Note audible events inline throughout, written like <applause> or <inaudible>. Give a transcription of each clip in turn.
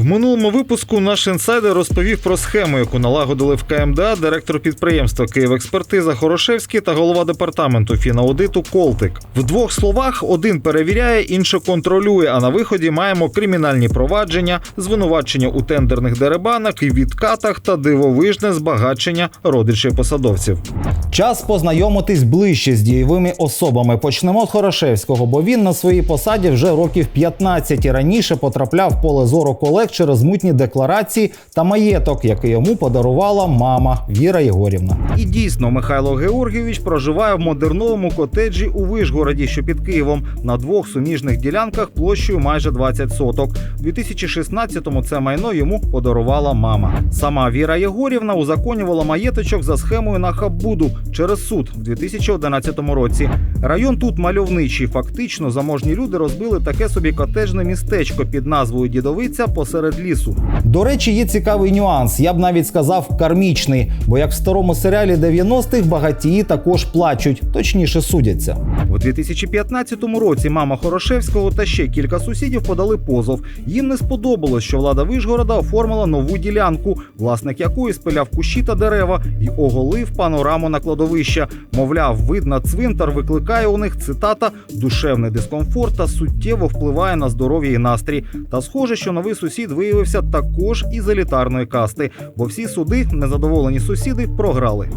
В минулому випуску наш інсайдер розповів про схему, яку налагодили в КМДА директор підприємства «Київекспертиза» Хорошевський та голова департаменту фінаудиту Колтик. В двох словах один перевіряє, інший контролює. А на виході маємо кримінальні провадження, звинувачення у тендерних деребанах і відкатах та дивовижне збагачення родичів посадовців. Час познайомитись ближче з дієвими особами. Почнемо з Хорошевського, бо він на своїй посаді вже років 15 і раніше потрапляв в поле зору колег через мутні декларації та маєток, який йому подарувала мама Віра Єгорівна. І дійсно, Михайло Георгійович проживає в модерновому котеджі у Вишгороді, що під Києвом, на двох суміжних ділянках площею майже 20 соток. У 2016-му це майно йому подарувала мама. Сама Віра Єгорівна узаконювала маєточок за схемою на Хаббуду через суд в 2011 році. Район тут мальовничий. Фактично, заможні люди розбили таке собі котеджне містечко під назвою Дідовиця посеред лісу. До речі, є цікавий нюанс. Я б навіть сказав кармічний, бо як в старому серіалі 90-х багатії також плачуть, точніше судяться. У 2015 році мама Хорошевського та ще кілька сусідів подали позов. Їм не сподобалось, що влада Вишгорода оформила нову ділянку, власник якої спиляв кущі та дерева і оголив панораму на кладовища. Мовляв, вид на цвинтар викликає у них цитата душевний дискомфорт та суттєво впливає на здоров'я і настрій. Та схоже, що новий сусід виявився також із елітарної касти, бо всі суди незадоволені сусіди програли.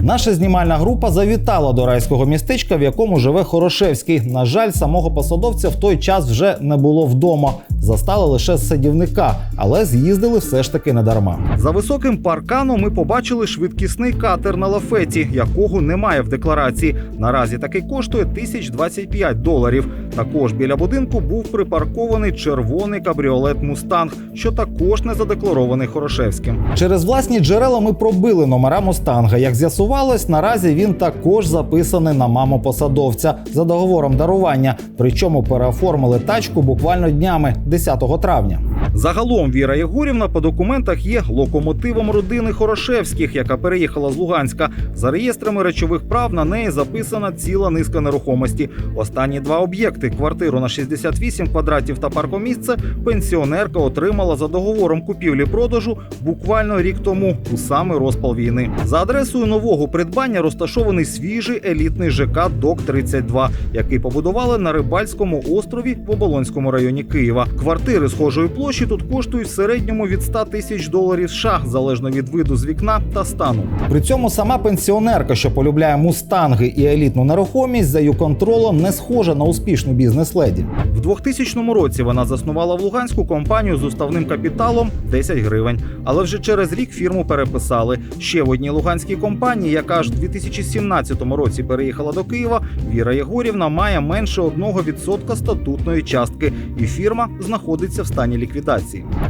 Наша знімальна група завітала до райського містечка, в якому живе Хорошевський. На жаль, самого посадовця в той час вже не було вдома. Застали лише садівника, але з'їздили все ж таки не дарма. За високим парканом ми побачили швидкісний катер на лафеті, якого немає в декларації. Наразі такий коштує 1025 доларів. Також біля будинку був припаркований червоний кабріолет Мустанг, що також не задекларований Хорошевським. Через власні джерела ми пробили номера Мустанга. Як з'ясувалось, наразі він також записаний на маму посадовця за договором дарування. Причому переоформили тачку буквально днями 10 травня. Загалом Віра Єгорівна по документах є локомотивом родини Хорошевських, яка переїхала з Луганська. За реєстрами речових прав на неї записана ціла низка нерухомості. Останні два об'єкти квартиру на 68 квадратів та паркомісце пенсіонерка отримала за договором купівлі-продажу буквально рік тому, у самий розпал війни. За адресою нового придбання розташований свіжий елітний ЖК Док 32 який побудували на Рибальському острові в Оболонському районі Києва. Квартири схожої площі тут коштують в середньому від 100 тисяч доларів США, залежно від виду з вікна та стану. При цьому сама пенсіонерка, що полюбляє мустанги і елітну нерухомість, за її контролем не схожа на успішну бізнес-леді. В 2000 році вона заснувала в Луганську компанію з уставним капіталом 10 гривень. Але вже через рік фірму переписали. Ще в одній луганській компанії, яка аж в 2017 році переїхала до Києва, Віра Єгорівна має менше 1% статутної частки, і фірма знаходиться в стані ліквідації.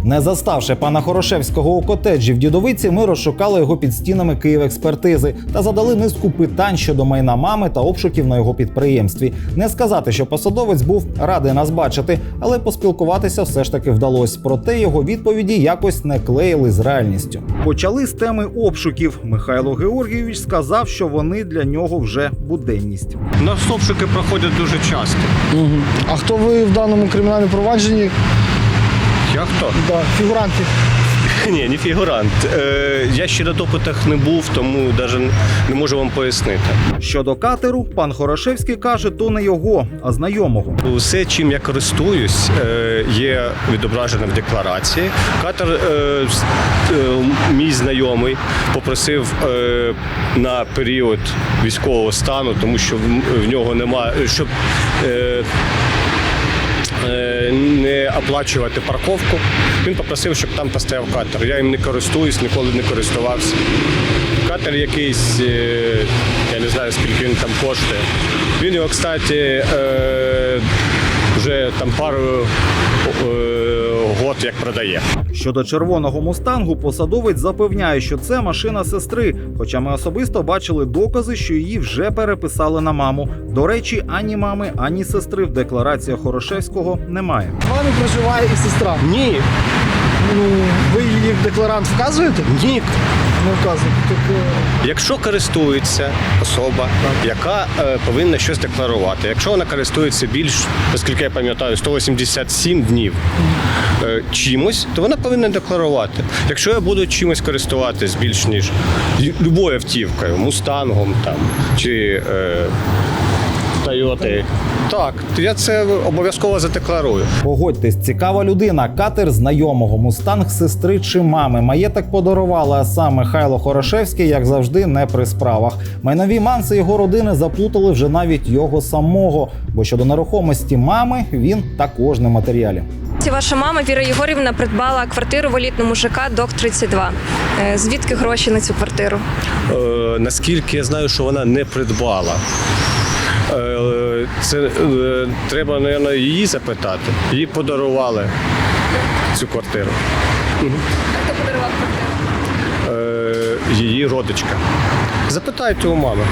Не заставши пана Хорошевського у котеджі в дідовиці, ми розшукали його під стінами Київекспертизи та задали низку питань щодо майна мами та обшуків на його підприємстві. Не сказати, що посадовець був радий нас бачити, але поспілкуватися все ж таки вдалося. Проте його відповіді якось не клеїли з реальністю. Почали з теми обшуків. Михайло Георгійович сказав, що вони для нього вже буденність. У нас обшуки проходять дуже часто. Мгм. А хто ви в даному кримінальному провадженні? Я хто? Да, фігуранти. <laughs> Ні, не фігурант. Е, я ще на допитах не був, тому навіть не можу вам пояснити. Щодо катеру, пан Хорошевський каже, то не його, а знайомого. Все, чим я користуюсь, е, є відображено в декларації. Катер е, е, мій знайомий попросив е, на період військового стану, тому що в, в нього немає, щоб е, не оплачувати парковку. Він попросив, щоб там постояв катер. Я їм не користуюсь, ніколи не користувався. Катер якийсь, е, я не знаю скільки він там коштує. Він його, кстати, е, вже там пару е, год як продає. Щодо червоного мустангу, посадовець запевняє, що це машина сестри. Хоча ми особисто бачили докази, що її вже переписали на маму. До речі, ані мами, ані сестри в деклараціях Хорошевського немає. З вами проживає і сестра. Ні, Ну, ви її в декларант вказуєте? ні. Не вказано. Так, е, Якщо користується особа, яка е, повинна щось декларувати, якщо вона користується більш, оскільки я пам'ятаю, 187 днів е, чимось, то вона повинна декларувати. Якщо я буду чимось користуватись більш ніж любою автівкою, мустангом там чи е, Тойоти, так, то я це обов'язково задекларую. Погодьтесь, цікава людина. Катер знайомого, мустанг сестри чи мами. Маєток подарували, а сам Михайло Хорошевський, як завжди, не при справах. Майнові манси його родини заплутали вже навіть його самого. Бо щодо нерухомості мами він також не матеріалі. Ці Ваша мама Віра Єгорівна придбала квартиру в елітному ЖК Док 32. Е, Звідки гроші на цю квартиру? Е, наскільки я знаю, що вона не придбала. Е, це е, треба, мабуть, її запитати. Їй подарували цю квартиру. Хто подарував квартиру? Е, її родичка. Запитайте у мами.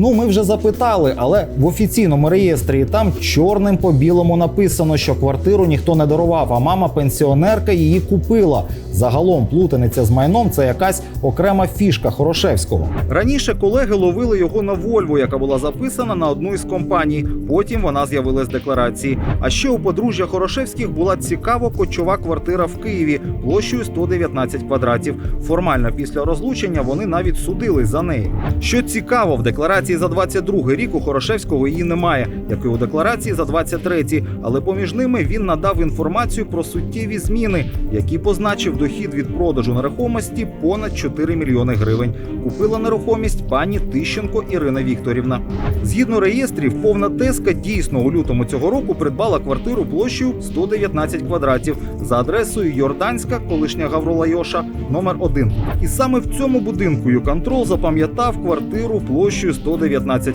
Ну, ми вже запитали, але в офіційному реєстрі там чорним по білому написано, що квартиру ніхто не дарував, а мама пенсіонерка її купила. Загалом плутаниця з майном це якась окрема фішка Хорошевського. Раніше колеги ловили його на Вольву, яка була записана на одну із компаній. Потім вона з'явилась в декларації. А ще у подружжя Хорошевських була цікаво кочова квартира в Києві площею 119 квадратів. Формально після розлучення вони навіть судились за неї. Що цікаво, в декларації за 22 рік у Хорошевського її немає, як і у декларації за 23, але поміж ними він надав інформацію про суттєві зміни, які позначив дохід від продажу нерухомості понад 4 мільйони гривень. Купила нерухомість пані Тищенко Ірина Вікторівна. Згідно реєстрів, повна теска дійсно у лютому цього року придбала квартиру площею 119 квадратів за адресою Йорданська, колишня Гаврола Йоша, номер 1. І саме в цьому будинку Юконтрол запам'ятав квартиру площею 119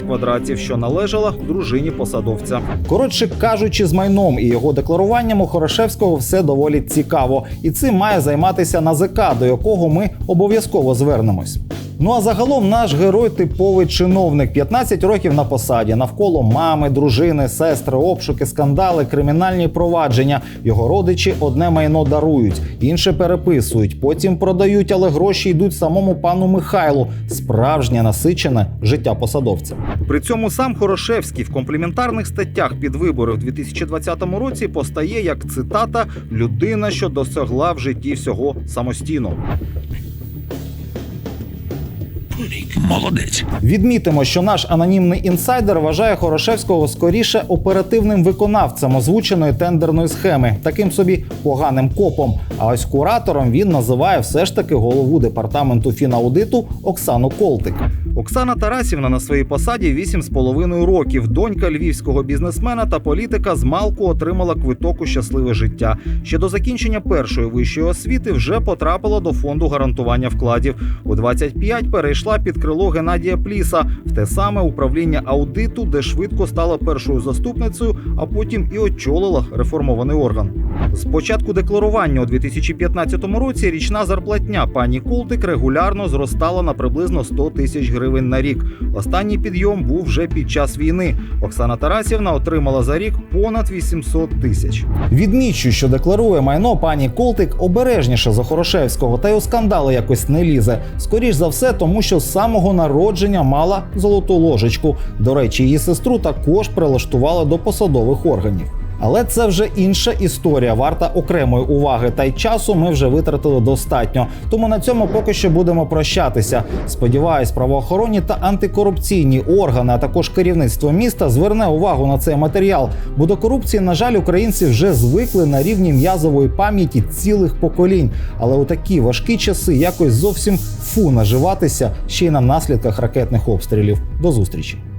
квадратів, що належала дружині посадовця. Коротше кажучи, з майном і його декларуванням у Хорошевського все доволі цікаво, і цим має займатися НАЗК, до якого ми обов'язково звернемось. Ну а загалом наш герой типовий чиновник, 15 років на посаді, навколо мами, дружини, сестри, обшуки, скандали, кримінальні провадження. Його родичі одне майно дарують, інше переписують, потім продають, але гроші йдуть самому пану Михайлу. Справжнє насичене життя посадовця. При цьому сам Хорошевський в компліментарних статтях під вибори в 2020 році постає як цитата людина, що досягла в житті всього самостійно. Молодець. Відмітимо, що наш анонімний інсайдер вважає Хорошевського скоріше оперативним виконавцем озвученої тендерної схеми, таким собі поганим копом. А ось куратором він називає все ж таки голову департаменту фінаудиту Оксану Колтик. Оксана Тарасівна на своїй посаді 8,5 років. Донька львівського бізнесмена та політика з малку отримала квиток у щасливе життя. Ще до закінчення першої вищої освіти вже потрапила до фонду гарантування вкладів. У 25 перейшла під крило Геннадія Пліса в те саме управління аудиту, де швидко стала першою заступницею, а потім і очолила реформований орган. З початку декларування у 2015 році річна зарплатня пані Колтик регулярно зростала на приблизно 100 тисяч гривень на рік. Останній підйом був вже під час війни. Оксана Тарасівна отримала за рік понад 800 тисяч. Відмічу, що декларує майно пані Колтик обережніше за Хорошевського, та й у скандали якось не лізе. Скоріш за все, тому що з самого народження мала золоту ложечку. До речі, її сестру також прилаштували до посадових органів. Але це вже інша історія, варта окремої уваги. Та й часу ми вже витратили достатньо. Тому на цьому поки що будемо прощатися. Сподіваюсь, правоохоронні та антикорупційні органи, а також керівництво міста зверне увагу на цей матеріал. Бо до корупції, на жаль, українці вже звикли на рівні м'язової пам'яті цілих поколінь. Але у такі важкі часи якось зовсім фу наживатися ще й на наслідках ракетних обстрілів. До зустрічі.